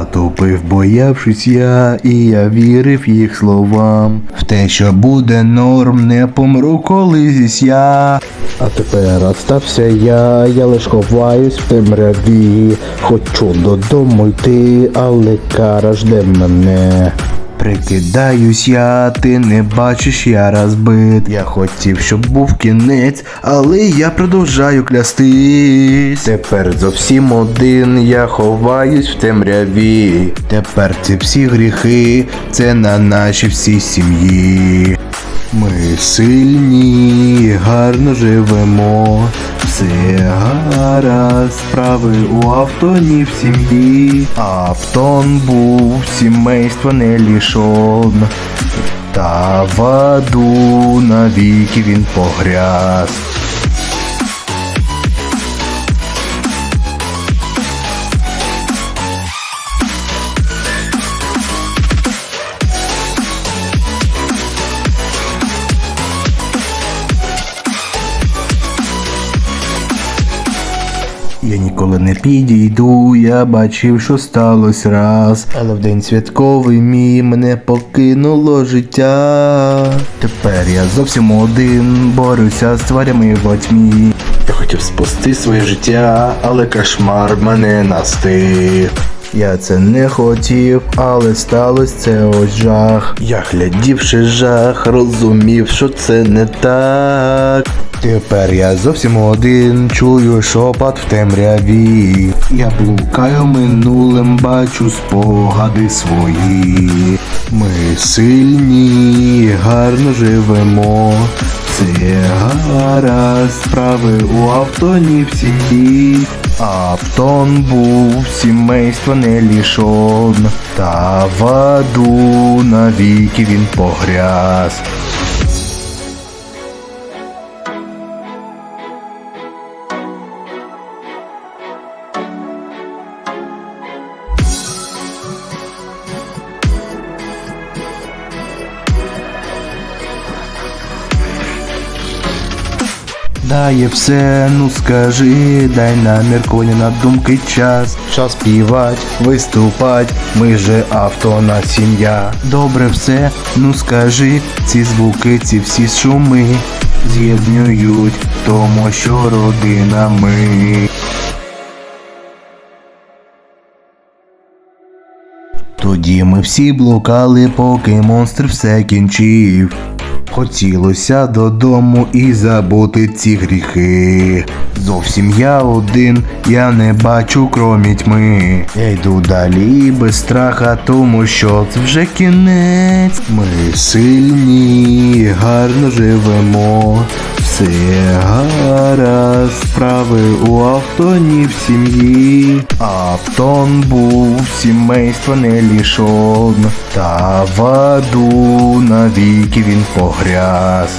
Затопив, боявшись я, і я вірив їх словам. В те, що буде норм, не помру колись я. А тепер остався я, я лиш ховаюсь в темряві. Хочу додому йти, але кара жде мене. Прикидаюсь я, ти не бачиш, я розбит. Я хотів, щоб був кінець, але я продовжаю клястись. Тепер зовсім один, я ховаюсь в темряві. Тепер ці всі гріхи, це на нашій всій сім'ї. Ми сильні, гарно живемо, все гаразд, справи у автоні в сім'ї. Автон був, сімейство не лішон, та в аду навіки він погряз. Я ніколи не підійду, я бачив, що сталося раз. Але в день святковий мій мене покинуло життя. Тепер я зовсім один, борюся з тварями в тьмі. Я хотів спасти своє життя, але кошмар мене настиг. Я це не хотів, але сталося це ось жах. Я глядівши жах, розумів, що це не так. Тепер я зовсім один, чую шопот в темряві. Я блукаю минулим, бачу спогади свої. Ми сильні, гарно живемо. Все гаразд, справи у автоні в сім'ї. Автон був, сімейство не лішон, та в аду навіки він погряз. Дає все, ну скажи, дай наміркування на думки час. Час співать, виступать, ми же автона сім'я. Добре все, ну скажи, ці звуки, ці всі шуми з'єднують, тому що родина ми. Тоді ми всі блукали, поки монстр все кінчив. Хотілося додому і забути ці гріхи. Зовсім я один, я не бачу кромі тьми. Я йду далі без страха, тому що це вже кінець. Ми сильні, гарно живемо. Все гаразд, справи у Автонів сім'ї. Автон був, сімейство не лішон, та в аду навіки він погряз.